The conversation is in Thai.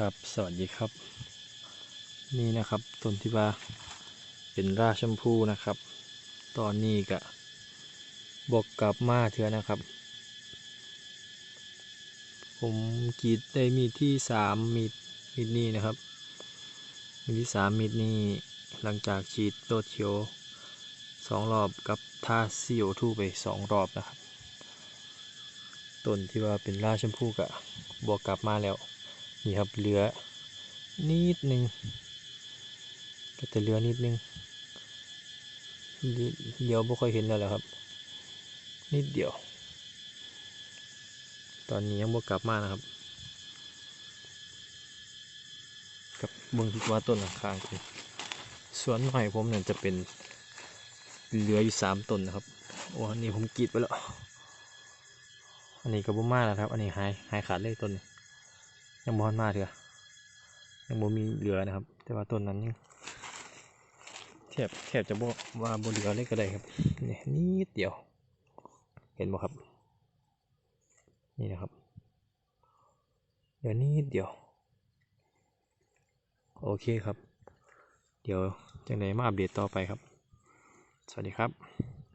ครับ สวัสดีครับ นี่นะครับต้นที่ว่าเป็นราชมพูนะครับ ตอนนี้ก็บกกลับมาเถอะนะครับ ผมกีดได้มีที่สามมีดมีดนี้นะครับ มีดที่สามมีดนี้หลังจากฉีดโดดเขียวสองรอบกับท่าซีโอทูไปสองรอบนะครับต้นที่ว่าเป็นราชมพูก็บวกกลับมาแล้ว นี่ครับเหลือนิดนึงก็จะเหลือนิดนึงเดี๋ยวไม่ค่อยเห็นแล้วแหละครับ นิดเดียว ตอนนี้ยังบวกลับมานะครับ กับเบื้องที่ว่าต้นข้างๆกันสวนหอยผมเนี่ยจะเป็นเหลืออยู่สามต้นนะครับโอ้อันนี้ผมกีดไปแล้ว อันนี้ก็บ่มาแล้วครับ อันนี้หายหายขาดเลยต้นนี้ ยังบอนมาเถอะยังบ่มีเหลือนะครับ แต่ว่าต้นนั้นยังแทบแทบจะบอกว่าบ่เหลือเลยก็ได้ครับนี่นิดเดียว เห็นบ่ครับ นี่นะครับเหลือนิดเดียว โอเคครับ เดี๋ยวจังไดมาอัปเดตต่อไปครับ สวัสดีครับ